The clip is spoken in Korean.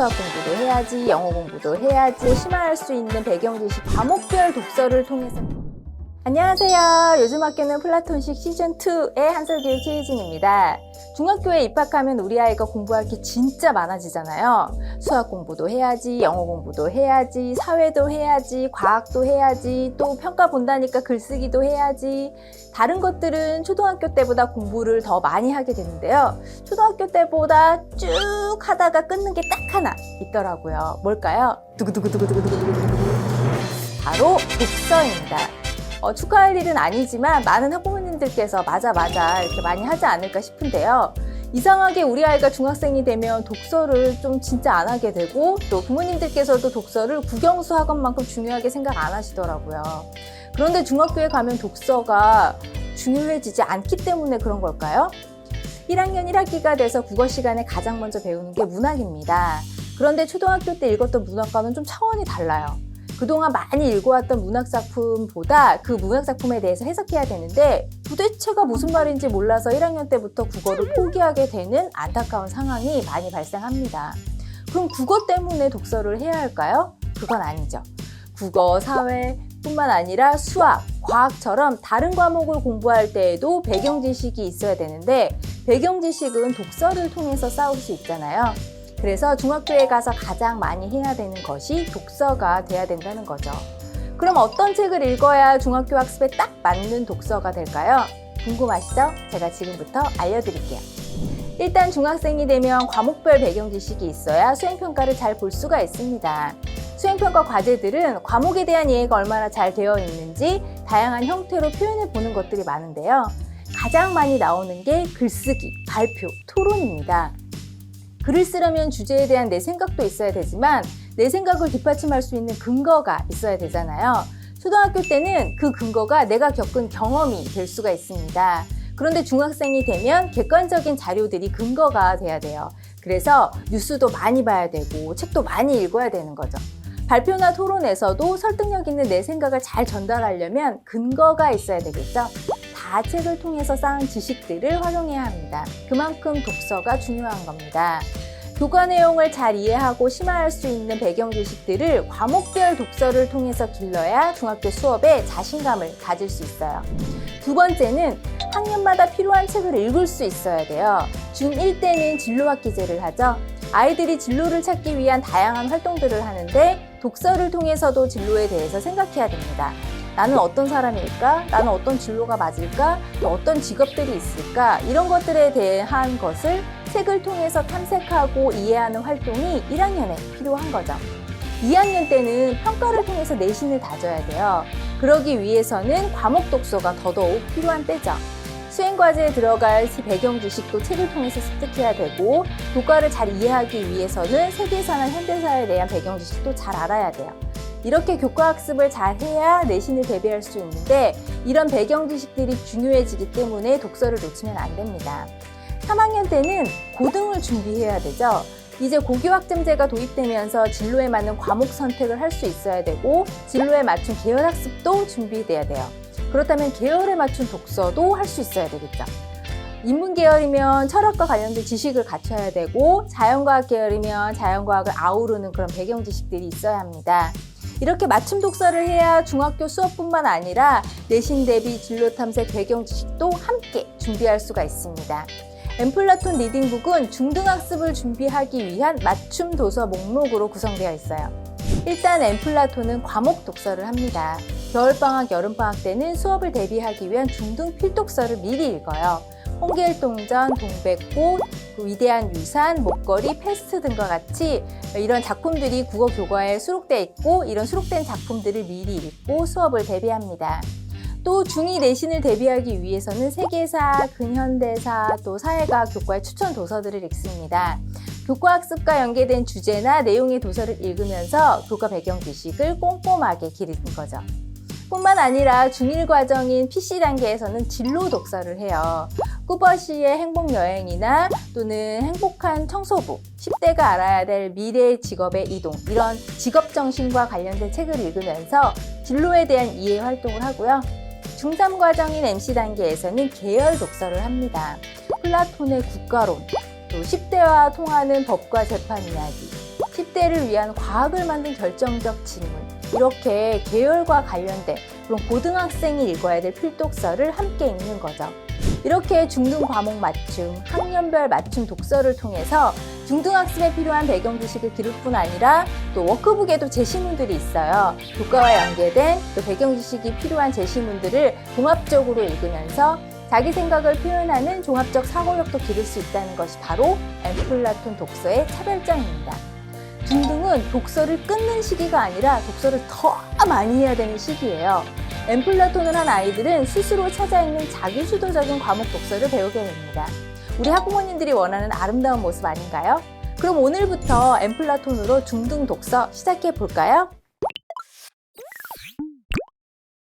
수학 공부도 해야지, 영어 공부도 해야지, 심화할 수 있는 배경 지식 과목별 독서를 통해서 안녕하세요. 요즘 학교는 플라톤식 시즌2의 한솔교육 최희진입니다. 중학교에 입학하면 우리 아이가 공부할 게 진짜 많아지잖아요. 수학 공부도 해야지, 영어 공부도 해야지, 사회도 해야지, 과학도 해야지, 또 평가 본다니까 글쓰기도 해야지. 다른 것들은 초등학교 때보다 공부를 더 많이 하게 되는데요. 초등학교 때보다 쭉 하다가 끊는 게 딱 하나 있더라고요. 뭘까요? 두구두구두구두구두구두구. 바로 독서입니다. 어, 축하할 일은 아니지만 많은 학부모님들께서 맞아 맞아 이렇게 많이 하지 않을까 싶은데요. 이상하게 우리 아이가 중학생이 되면 독서를 좀 진짜 안 하게 되고 또 부모님들께서도 독서를 국영수 학원만큼 중요하게 생각 안 하시더라고요. 그런데 중학교에 가면 독서가 중요해지지 않기 때문에 그런 걸까요? 1학년 1학기가 돼서 국어 시간에 가장 먼저 배우는 게 문학입니다. 그런데 초등학교 때 읽었던 문학과는 좀 차원이 달라요. 그동안 많이 읽어왔던 문학작품보다 그 문학작품에 대해서 해석해야 되는데 도대체가 무슨 말인지 몰라서 1학년 때부터 국어를 포기하게 되는 안타까운 상황이 많이 발생합니다. 그럼 국어 때문에 독서를 해야 할까요? 그건 아니죠. 국어, 사회, 뿐만 아니라 수학, 과학처럼 다른 과목을 공부할 때에도 배경 지식이 있어야 되는데 배경 지식은 독서를 통해서 쌓을 수 있잖아요. 그래서 중학교에 가서 가장 많이 해야 되는 것이 독서가 돼야 된다는 거죠. 그럼 어떤 책을 읽어야 중학교 학습에 딱 맞는 독서가 될까요? 궁금하시죠? 제가 지금부터 알려드릴게요. 일단 중학생이 되면 과목별 배경 지식이 있어야 수행평가를 잘 볼 수가 있습니다. 수행평가 과제들은 과목에 대한 이해가 얼마나 잘 되어 있는지 다양한 형태로 표현해 보는 것들이 많은데요. 가장 많이 나오는 게 글쓰기, 발표, 토론입니다. 글을 쓰려면 주제에 대한 내 생각도 있어야 되지만 내 생각을 뒷받침할 수 있는 근거가 있어야 되잖아요. 초등학교 때는 그 근거가 내가 겪은 경험이 될 수가 있습니다. 그런데 중학생이 되면 객관적인 자료들이 근거가 돼야 돼요. 그래서 뉴스도 많이 봐야 되고 책도 많이 읽어야 되는 거죠. 발표나 토론에서도 설득력 있는 내 생각을 잘 전달하려면 근거가 있어야 되겠죠. 다 책을 통해서 쌓은 지식들을 활용해야 합니다. 그만큼 독서가 중요한 겁니다. 교과 내용을 잘 이해하고 심화할 수 있는 배경 지식들을 과목별 독서를 통해서 길러야 중학교 수업에 자신감을 가질 수 있어요. 두 번째는 학년마다 필요한 책을 읽을 수 있어야 돼요. 중1 때는 진로학 기제를 하죠. 아이들이 진로를 찾기 위한 다양한 활동들을 하는데 독서를 통해서도 진로에 대해서 생각해야 됩니다. 나는 어떤 사람일까? 나는 어떤 진로가 맞을까? 또 어떤 직업들이 있을까? 이런 것들에 대한 것을 책을 통해서 탐색하고 이해하는 활동이 1학년에 필요한 거죠. 2학년 때는 평가를 통해서 내신을 다져야 돼요. 그러기 위해서는 과목 독서가 더더욱 필요한 때죠. 수행과제에 들어갈 배경 지식도 책을 통해서 습득해야 되고 교과를 잘 이해하기 위해서는 세계사나 현대사에 대한 배경 지식도 잘 알아야 돼요. 이렇게 교과 학습을 잘 해야 내신을 대비할 수 있는데 이런 배경 지식들이 중요해지기 때문에 독서를 놓치면 안 됩니다. 3학년 때는 고등을 준비해야 되죠. 이제 고교학점제가 도입되면서 진로에 맞는 과목 선택을 할 수 있어야 되고 진로에 맞춘 계열 학습도 준비돼야 돼요. 그렇다면 계열에 맞춘 독서도 할 수 있어야 되겠죠. 인문 계열이면 철학과 관련된 지식을 갖춰야 되고 자연과학 계열이면 자연과학을 아우르는 그런 배경 지식들이 있어야 합니다. 이렇게 맞춤 독서를 해야 중학교 수업뿐만 아니라 내신 대비 진로 탐색 배경 지식도 함께 준비할 수가 있습니다. 엠플라톤 리딩북은 중등학습을 준비하기 위한 맞춤 도서 목록으로 구성되어 있어요. 일단 엠플라톤은 과목 독서를 합니다. 겨울방학, 여름방학 때는 수업을 대비하기 위한 중등 필독서를 미리 읽어요. 홍길동전, 동백꽃, 그 위대한 유산, 목걸이, 패스트 등과 같이 이런 작품들이 국어 교과에 수록되어 있고 이런 수록된 작품들을 미리 읽고 수업을 대비합니다. 또 중2 내신을 대비하기 위해서는 세계사, 근현대사, 또 사회과학 교과의 추천 도서들을 읽습니다. 교과 학습과 연계된 주제나 내용의 도서를 읽으면서 교과 배경 지식을 꼼꼼하게 기르는 거죠. 뿐만 아니라 중1 과정인 PC 단계에서는 진로 독서를 해요. 꾸버시의 행복 여행이나 또는 행복한 청소부, 10대가 알아야 될 미래 직업의 이동, 이런 직업 정신과 관련된 책을 읽으면서 진로에 대한 이해 활동을 하고요. 중3 과정인 MC 단계에서는 계열 독서를 합니다. 플라톤의 국가론, 또 10대와 통하는 법과 재판 이야기, 시대를 위한 과학을 만든 결정적 질문. 이렇게 계열과 관련된 그런 고등학생이 읽어야 될 필독서를 함께 읽는 거죠. 이렇게 중등 과목 맞춤, 학년별 맞춤 독서를 통해서 중등학습에 필요한 배경 지식을 기를 뿐 아니라 또 워크북에도 제시문들이 있어요. 교과와 연계된 또 배경 지식이 필요한 제시문들을 종합적으로 읽으면서 자기 생각을 표현하는 종합적 사고력도 기를 수 있다는 것이 바로 엠플라톤 독서의 차별점입니다. 중등은 독서를 끊는 시기가 아니라 독서를 더 많이 해야 되는 시기예요. 엠플라톤을 한 아이들은 스스로 찾아 읽는 자기 주도적인 과목 독서를 배우게 됩니다. 우리 학부모님들이 원하는 아름다운 모습 아닌가요? 그럼 오늘부터 엠플라톤으로 중등 독서 시작해 볼까요?